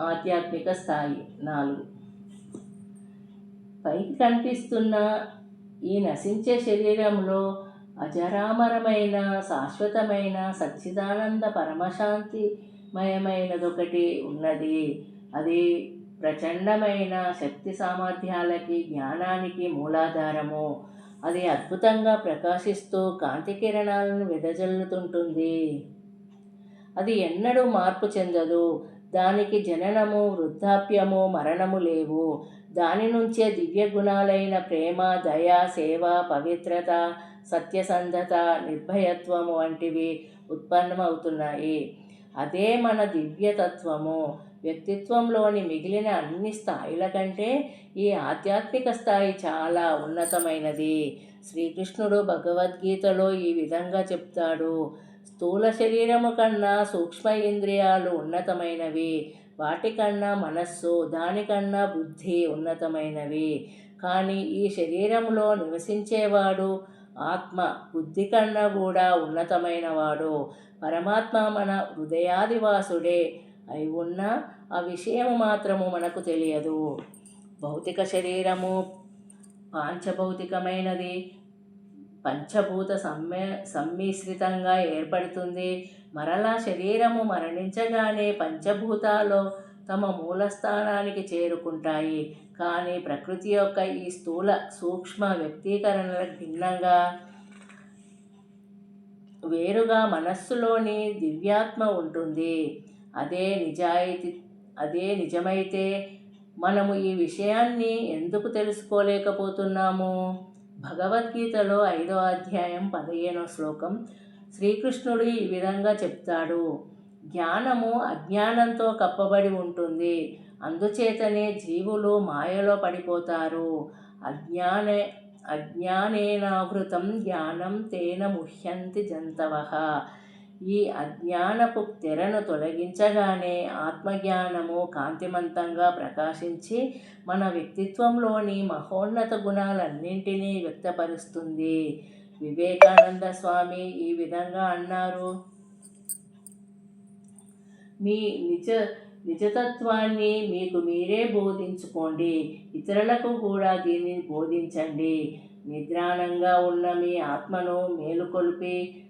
ఆధ్యాత్మిక స్థాయి నాలుగు. పైకి కనిపిస్తున్న ఈ నశించే శరీరంలో అజరామరమైన శాశ్వతమైన సచ్చిదానంద పరమశాంతిమయమైనదొకటి ఉన్నది. అది ప్రచండమైన శక్తి సామర్థ్యాలకి జ్ఞానానికి మూలాధారము. అది అద్భుతంగా ప్రకాశిస్తూ కాంతి కిరణాలను వెదజల్లుతుంటుంది. అది ఎన్నడూ మార్పు చెందదు. దానికి జననము వృద్ధాప్యము మరణము లేవు. దాని నుంచే దివ్య గుణాలైన ప్రేమ దయ సేవ పవిత్రత సత్యసంధత నిర్భయత్వము వంటివి ఉత్పన్నమవుతున్నాయి. అదే మన దివ్యతత్వము. వ్యక్తిత్వంలోని మిగిలిన అన్ని స్థాయిల కంటే ఈ ఆధ్యాత్మిక స్థాయి చాలా ఉన్నతమైనది. శ్రీకృష్ణుడు భగవద్గీతలో ఈ విధంగా చెప్తాడు. స్థూల శరీరము కన్నా సూక్ష్మ ఇంద్రియాలు ఉన్నతమైనవి వాటికన్నా మనస్సు దానికన్నా బుద్ధి ఉన్నతమైనవి. కానీ ఈ శరీరంలో నివసించేవాడు ఆత్మ బుద్ధి కన్నా కూడా ఉన్నతమైనవాడు. పరమాత్మ మన హృదయాదివాసుడే అయి ఉన్న ఆ విషయము మాత్రము మనకు తెలియదు. భౌతిక శరీరము పాంచభౌతికమైనది. పంచభూత సమ్మె సమ్మిశ్రితంగా ఏర్పడుతుంది. మరలా శరీరము మరణించగానే పంచభూతాలు తమ మూలస్థానానికి చేరుకుంటాయి. కానీ ప్రకృతి యొక్క ఈ స్థూల సూక్ష్మ వ్యక్తీకరణలకు భిన్నంగా వేరుగా మనస్సులోని దివ్యాత్మ ఉంటుంది. అదే నిజాయితీ అదే నిజమైతే మనము ఈ విషయాన్ని ఎందుకు తెలుసుకోలేకపోతున్నాము? భగవద్గీతలో ఐదో అధ్యాయం పదిహేనో శ్లోకం శ్రీకృష్ణుడు ఈ విధంగా చెప్తాడు. జ్ఞానము అజ్ఞానంతో కప్పబడి ఉంటుంది. అందుచేతనే జీవులు మాయలో పడిపోతారు. అజ్ఞానే అజ్ఞానేనావృతం జ్ఞానం తేన ముహ్యంతి జంతవ. ఈ అజ్ఞానపు తెరను తొలగించగానే ఆత్మజ్ఞానము కాంతిమంతంగా ప్రకాశించి మన వ్యక్తిత్వంలోని మహోన్నత గుణాలన్నింటినీ వ్యక్తపరుస్తుంది. వివేకానంద స్వామి ఈ విధంగా అన్నారు. మీ నిజ నిజతత్వాన్ని మీకు మీరే బోధించుకోండి. ఇతరులకు కూడా దీనిని బోధించండి. నిద్రాణంగా ఉన్న మీ ఆత్మను మేలుకొల్పి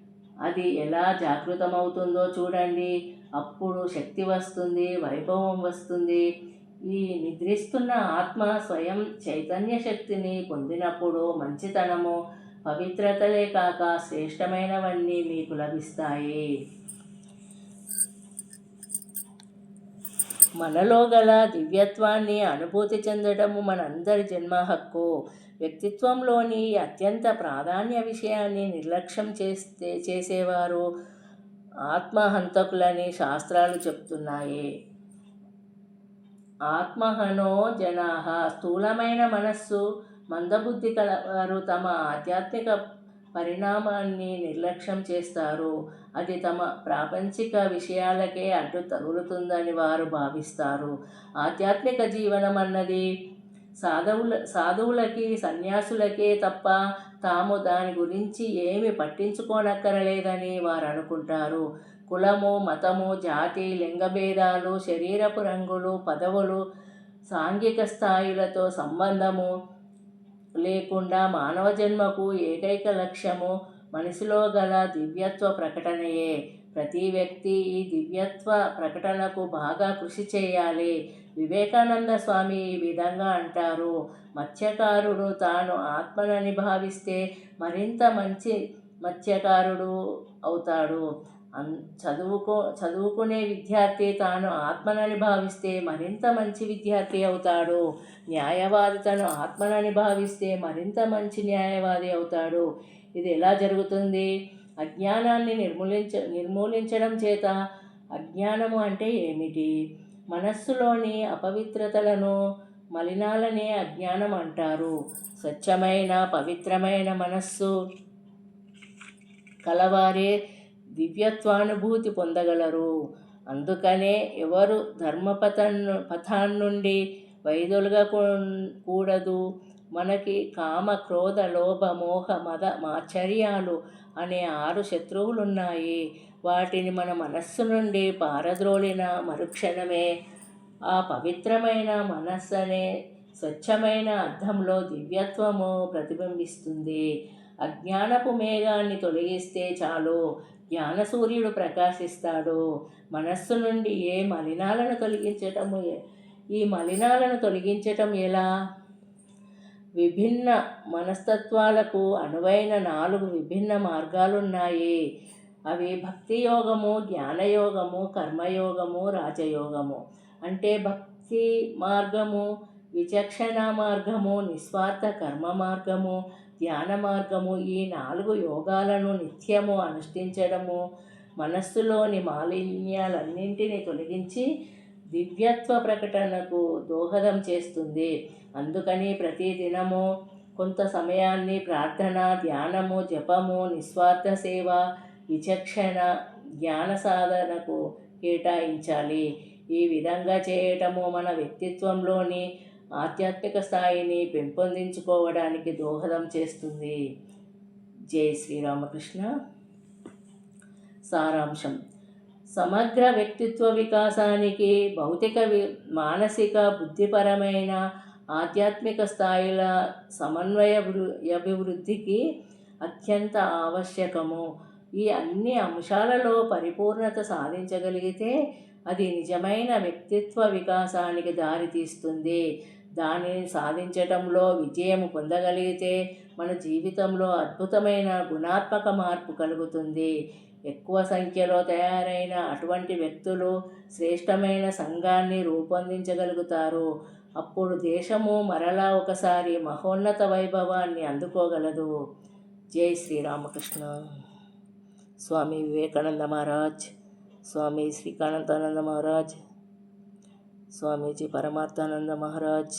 అది ఎలా జాగృతమవుతుందో చూడండి. అప్పుడు శక్తి వస్తుంది వైభవం వస్తుంది. ఈ నిద్రిస్తున్న ఆత్మ స్వయం చైతన్య శక్తిని పొందినప్పుడు మంచితనము పవిత్రతలే కాక శ్రేష్టమైనవన్నీ మీకు లభిస్తాయి. మనలో గల దివ్యత్వాన్ని అనుభూతి చెందడము మనందరి జన్మ హక్కు. వ్యక్తిత్వంలోని అత్యంత ప్రాధాన్య విషయాన్ని నిర్లక్ష్యం చేస్తే చేసేవారు ఆత్మహంతకులని శాస్త్రాలు చెప్తున్నాయి. ఆత్మహనో జనాహ స్థూలమైన మనస్సు మందబుద్ధి కలవారు తమ ఆధ్యాత్మిక పరిణామాన్ని నిర్లక్ష్యం చేస్తారు. అది తమ ప్రాపంచిక విషయాలకే అడ్డు తగులుతుందని వారు భావిస్తారు. ఆధ్యాత్మిక జీవనం అన్నది సాధువుల సాధువులకి సన్యాసులకే తప్ప తాము దాని గురించి ఏమి పట్టించుకోనక్కరలేదని వారు అనుకుంటారు కులము మతము జాతి లింగభేదాలు శరీరపు రంగులు పదవులు సాంఘిక స్థాయిలతో సంబంధము లేకుండా మానవ జన్మకు ఏకైక లక్ష్యము మనిషిలో గల దివ్యత్వ ప్రకటనయే. ప్రతి వ్యక్తి ఈ దివ్యత్వ ప్రకటనకు బాగా కృషి చేయాలి. వివేకానంద స్వామి ఈ విధంగా అంటారు. మత్స్యకారుడు తాను ఆత్మనని భావిస్తే మరింత మంచి మత్స్యకారుడు అవుతాడు. అన్ చదువుకో చదువుకునే విద్యార్థి తాను ఆత్మనని భావిస్తే మరింత మంచి విద్యార్థి అవుతాడు. న్యాయవాది తను ఆత్మనని భావిస్తే మరింత మంచి న్యాయవాది అవుతాడు. ఇది ఎలా జరుగుతుంది? అజ్ఞానాన్ని నిర్మూలించ నిర్మూలించడం చేత అజ్ఞానము అంటే ఏమిటి? మనస్సులోని అపవిత్రతలను మలినాలనే అజ్ఞానం అంటారు. స్వచ్ఛమైన పవిత్రమైన మనస్సు కలవారే దివ్యత్వానుభూతి పొందగలరు. అందుకనే ఎవరు ధర్మపథను పథాన్నుండి వైదొలగకూడదు. మనకి కామ క్రోధ లోభ మోహ మద మాచర్యాలు అనే ఆరు శత్రువులున్నాయి. వాటిని మన మనస్సు నుండి పారద్రోలిన మరుక్షణమే ఆ పవిత్రమైన మనస్సు అనే స్వచ్ఛమైన అర్థంలో దివ్యత్వము ప్రతిబింబిస్తుంది. అజ్ఞానపు మేఘాన్ని తొలగిస్తే చాలు జ్ఞాన సూర్యుడు ప్రకాశిస్తాడు. మనస్సు నుండి ఏ మలినాలను తొలగించటము ఈ మలినాలను తొలగించటం ఎలా? విభిన్న మనస్తత్వాలకు అనువైన నాలుగు విభిన్న మార్గాలున్నాయి. అవి భక్తి యోగము జ్ఞానయోగము కర్మయోగము రాజయోగము. అంటే భక్తి మార్గము విచక్షణ మార్గము నిస్వార్థ కర్మ మార్గము ధ్యాన మార్గము ఈ నాలుగు యోగాలను నిత్యము అనుష్ఠించడము మనస్సులోని మాలిన్యాలన్నింటినీ తొలగించి దివ్యత్వ ప్రకటనకు దోహదం చేస్తుంది. అందుకని ప్రతి దినము కొంత సమయాన్ని ప్రార్థన ధ్యానము జపము నిస్వార్థ సేవ విచక్షణ జ్ఞాన సాధనకు కేటాయించాలి. ఈ విధంగా చేయటము మన వ్యక్తిత్వంలోని ఆధ్యాత్మిక స్థాయిని పెంపొందించుకోవడానికి దోహదం చేస్తుంది. జై శ్రీరామకృష్ణ సారాంశం. సమగ్ర వ్యక్తిత్వ వికాసానికి భౌతిక వి మానసిక బుద్ధిపరమైన ఆధ్యాత్మిక స్థాయిల సమన్వయ అభివృద్ధికి అత్యంత ఆవశ్యకము. ఈ అన్ని అంశాలలో పరిపూర్ణత సాధించగలిగితే అది నిజమైన వ్యక్తిత్వ వికాసానికి దారితీస్తుంది. దానిని సాధించటంలో విజయం పొందగలిగితే మన జీవితంలో అద్భుతమైన గుణాత్మక మార్పు కలుగుతుంది. ఎక్కువ సంఖ్యలో తయారైన అటువంటి వ్యక్తులు శ్రేష్టమైన సంఘాన్ని రూపొందించగలుగుతారు. అప్పుడు దేశము మరలా ఒకసారి మహోన్నత వైభవాన్ని అందుకోగలదు. జై శ్రీరామకృష్ణ. స్వామి వివేకానంద మహారాజ్. స్వామి శ్రీకాంతానంద మహారాజ్. స్వామీజీ పరమార్థానంద మహారాజ్.